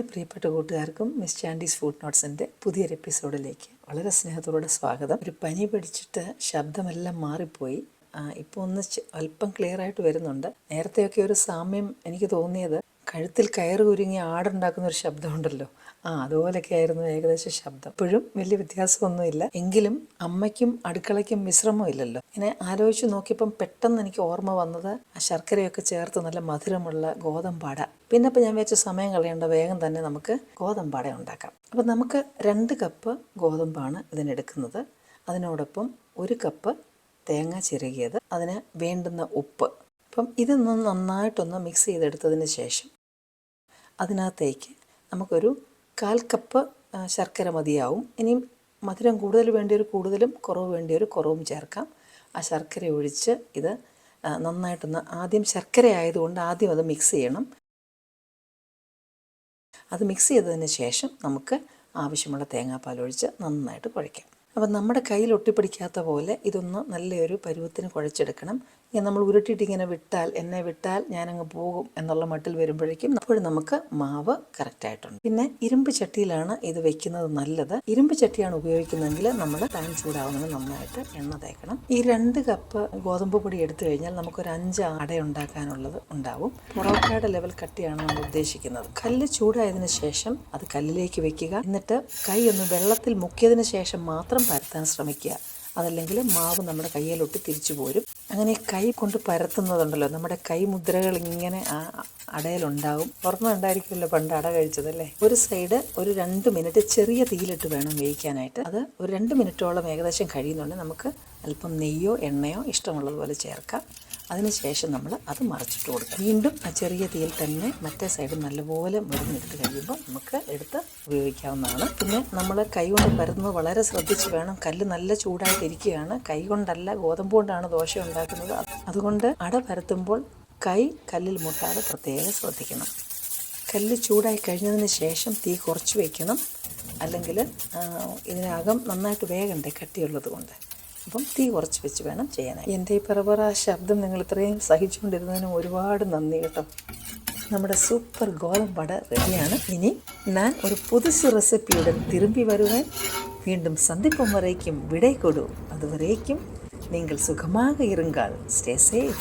വളരെ പ്രിയപ്പെട്ട കൂട്ടുകാർക്കും മിസ് ചാൻഡീസ് ഫുഡ് നോട്ട്സിന്റെ പുതിയൊരു എപ്പിസോഡിലേക്ക് വളരെ സ്നേഹത്തോടെ സ്വാഗതം. ഒരു പനി പിടിച്ചിട്ട് ശബ്ദമെല്ലാം മാറിപ്പോയി. ഇപ്പോൾ ഒന്ന് അല്പം ക്ലിയർ ആയിട്ട് വരുന്നുണ്ട്. നേരത്തെയൊക്കെ ഒരു സാമ്യം എനിക്ക് തോന്നിയത് കഴുത്തിൽ കയറ് കുരുങ്ങി ആടുണ്ടാക്കുന്ന ഒരു ശബ്ദമുണ്ടല്ലോ. ആ അതുപോലൊക്കെ ആയിരുന്നു ഏകദേശം ശബ്ദം. ഇപ്പോഴും വലിയ വ്യത്യാസമൊന്നുമില്ല. എങ്കിലും അമ്മയ്ക്കും അടുക്കളയ്ക്കും വിശ്രമം ഇല്ലല്ലോ. ഇങ്ങനെ ആലോചിച്ച് നോക്കിയപ്പം പെട്ടെന്ന് എനിക്ക് ഓർമ്മ വന്നത് ആ ശർക്കരയൊക്കെ ചേർത്ത് നല്ല മധുരമുള്ള ഗോതമ്പാട. പിന്നെ ഇപ്പം ഞാൻ വെച്ച സമയം കളയേണ്ട വേഗം തന്നെ നമുക്ക് ഗോതമ്പാട ഉണ്ടാക്കാം. അപ്പം നമുക്ക് രണ്ട് കപ്പ് ഗോതമ്പാണ് ഇതിനെടുക്കുന്നത്. അതിനോടൊപ്പം ഒരു കപ്പ് തേങ്ങ ചിരകിയത്. അതിന് വേണ്ടുന്ന ഉപ്പ്. അപ്പം ഇതൊന്ന് നന്നായിട്ടൊന്ന് മിക്സ് ചെയ്തെടുത്തതിന് ശേഷം അതിനകത്തേക്ക് നമുക്കൊരു കാൽ കപ്പ് ശർക്കര മതിയാവും. ഇനിയും മധുരം കൂടുതൽ വേണ്ടിയൊരു കൂടുതലും കുറവ് വേണ്ടിയൊരു കുറവും ചേർക്കാം. ആ ശർക്കര ഒഴിച്ച് ഇത് നന്നായിട്ടൊന്ന് ആദ്യം ശർക്കര ആയതുകൊണ്ട് ആദ്യം അത് മിക്സ് ചെയ്യണം. അത് മിക്സ് ചെയ്തതിന് ശേഷം നമുക്ക് ആവശ്യമുള്ള തേങ്ങാപ്പാൽ ഒഴിച്ച് നന്നായിട്ട് കുഴയ്ക്കാം. അപ്പം നമ്മുടെ കയ്യിൽ ഒട്ടിപ്പിടിക്കാത്ത പോലെ ഇതൊന്ന് നല്ലൊരു പരുവത്തിന് കുഴച്ചെടുക്കണം. നമ്മൾ ഉരുട്ടിയിട്ട് ഇങ്ങനെ വിട്ടാൽ എന്നെ വിട്ടാൽ ഞാനങ്ങ് പോകും എന്നുള്ള മട്ടിൽ വരുമ്പോഴേക്കും അപ്പോഴും നമുക്ക് മാവ് കറക്റ്റായിട്ടുണ്ട് പിന്നെ ഇരുമ്പ് ചട്ടിയിലാണ് ഇത് വെക്കുന്നത് നല്ലത്. ഇരുമ്പ് ചട്ടിയാണ് ഉപയോഗിക്കുന്നതെങ്കിൽ നമ്മൾ പാൻ ചൂടാവുന്നത് നന്നായിട്ട് എണ്ണ തേക്കണം. ഈ രണ്ട് കപ്പ് ഗോതമ്പ് പൊടി എടുത്തു കഴിഞ്ഞാൽ നമുക്കൊരു അഞ്ച് അട ഉണ്ടാക്കാനുള്ളത് ഉണ്ടാവും. പൊറോട്ടയുടെ ലെവൽ കട്ടിയാണ് നമ്മൾ ഉദ്ദേശിക്കുന്നത്. കല്ല് ചൂടായതിനു ശേഷം അത് കല്ലിലേക്ക് വെക്കുക. എന്നിട്ട് കൈ ഒന്ന് വെള്ളത്തിൽ മുക്കിയതിന് ശേഷം മാത്രം പരത്താൻ ശ്രമിക്കുക. അതല്ലെങ്കിൽ മാവ് നമ്മുടെ കയ്യിലോട്ട് തിരിച്ചു പോരും. അങ്ങനെ കൈ കൊണ്ട് പരത്തുന്നതുണ്ടല്ലോ. നമ്മുടെ കൈമുദ്രകൾ ഇങ്ങനെ ആ അടയിലുണ്ടാവും. ഓർമ്മ ഉണ്ടായിരിക്കുമല്ലോ പണ്ട് അട കഴിച്ചതല്ലേ? ഒരു സൈഡ് ഒരു രണ്ട് മിനിറ്റ് ചെറിയ തീയിലിട്ട് വേണം വേവിക്കാനായിട്ട്. അത് ഒരു രണ്ട് മിനിറ്റോളം ഏകദേശം കഴിയുന്നുണ്ട്. നമുക്ക് അല്പം നെയ്യോ എണ്ണയോ ഇഷ്ടമുള്ളതുപോലെ ചേർക്കാം. അതിനുശേഷം നമ്മൾ അത് മറച്ചിട്ട് കൊടുക്കുക വീണ്ടും ആ ചെറിയ തീയിൽ തന്നെ മറ്റേ സൈഡ് നല്ലപോലെ മുരിഞ്ഞെടുത്ത് കഴിയുമ്പോൾ നമുക്ക് എടുത്ത് ഉപയോഗിക്കാവുന്നതാണ്. പിന്നെ നമ്മൾ കൈ കൊണ്ട് പരത്തുന്നത് വളരെ ശ്രദ്ധിച്ച് വേണം. കല്ല് നല്ല ചൂടായിട്ടിരിക്കുകയാണ്. കൈ കൊണ്ടല്ല ഗോതമ്പ് കൊണ്ടാണ് ദോശ ഉണ്ടാക്കുന്നത്. അതുകൊണ്ട് അട പരത്തുമ്പോൾ കൈ കല്ലിൽ മുട്ടാതെ പ്രത്യേകം ശ്രദ്ധിക്കണം. കല്ല് ചൂടായി കഴിഞ്ഞതിന് ശേഷം തീ കുറച്ച് വയ്ക്കണം അല്ലെങ്കിൽ ഇതിനകം നന്നായിട്ട് വേഗണ്ടേ കട്ടിയുള്ളത് കൊണ്ട്. അപ്പം തീ കുറച്ച് വെച്ച് വേണം ചെയ്യാൻ എന്റെ ഈ പറപറ ശബ്ദം നിങ്ങൾ ഇത്രയും സഹിച്ചുകൊണ്ടിരുന്നതിനും ഒരുപാട് നന്ദി കേട്ടോ. നമ്മുടെ സൂപ്പർ ഗോതമ്പ് വട റെഡിയാണ്. ഇനി ഞാൻ ഒരു പുതുസു റെസിപ്പിയുടെ തിരുമ്പി വരുവാൻ വീണ്ടും സന്ധിപ്പം വരേക്കും വിടൈ കൊടു. അതുവരേക്കും നിങ്ങൾ സുഖമാകെ ഇരുങ്കാൾ സ്റ്റേ സേഫ്